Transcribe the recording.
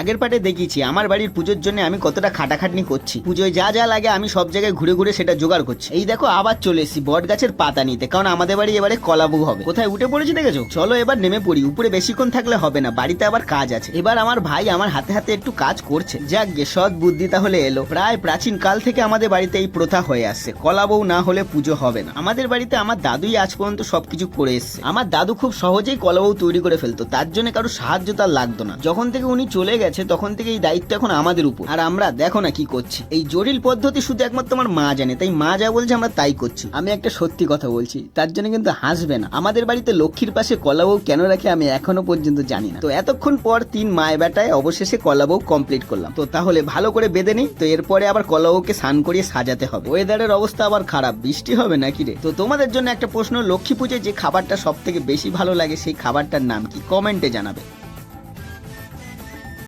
আগের পাটে দেখিয়েছি, আমার বাড়ির পুজোর জন্য আমি কতটা খাটাখাটনি করছি। পুজোয় যা যা লাগে আমি সব জায়গায় ঘুরে ঘুরে সেটা জোগাড় করছি। এই দেখো, আবার চলে এসেছি বট গাছের পাতা নিতে, কারণ আমাদের বাড়ি এবারে কলাবু হবে। কোথায় উঠে পড়েছি দেখেছ? চলো এবার নেমে পড়ি, উপরে বেশিক্ষণ থাকলে হবে না, বাড়িতে আবার কাজ আছে। এবার আমার ভাই আমার হাতে হাতে একটু কাজ করছে। যাক গে, সৎ বুদ্ধি তাহলে এলো। প্রায় প্রাচীন কাল থেকে আমাদের বাড়িতে এই প্রথা হয়ে আসছে। কলাবউ না হলে পুজো হবে না। আমাদের বাড়িতে আমার দাদুই আজ পর্যন্ত সবকিছু করে এসছে। আমার দাদু খুব সহজেই কলাবউ তৈরি করে ফেলতো, তার জন্য কারও সাহায্য তার লাগতো না। যখন থেকে উনি চলে গেছে তখন থেকে এই দায়িত্ব এখন আমাদের উপর। আর আমরা, দেখো না কি করছি। এই জটিল পদ্ধতি শুধু একমাত্র আমার মা জানে, তাই মা যা বলছে আমরা তাই করছি। আমি একটা সত্যি কথা বলছি, তার জন্য কিন্তু হাসবে না। আমাদের বাড়িতে লক্ষ্মীর পাশে কলাবউ কেন রাখে আমি এখনও পর্যন্ত জানি না। তো এতক্ষণ পর তিন মায় বেটায় অবশেষে কলাবউ কমপ্লিট করলাম। তো তাহলে ভালো করে বেঁধে নিই, তো এরপরে আবার কলাবউকে স্নান করিয়ে সাজাতে হবে। ওয়েদারের অবস্থা আবার খারাপ, বৃষ্টি হবে নাকি রে? তো তোমাদের জন্য একটা প্রশ্ন, লক্ষ্মী পুজোয় যে খাবারটা সব থেকে বেশি ভালো লাগে, সেই খাবারটার নাম কি? কমেন্টে জানাবে।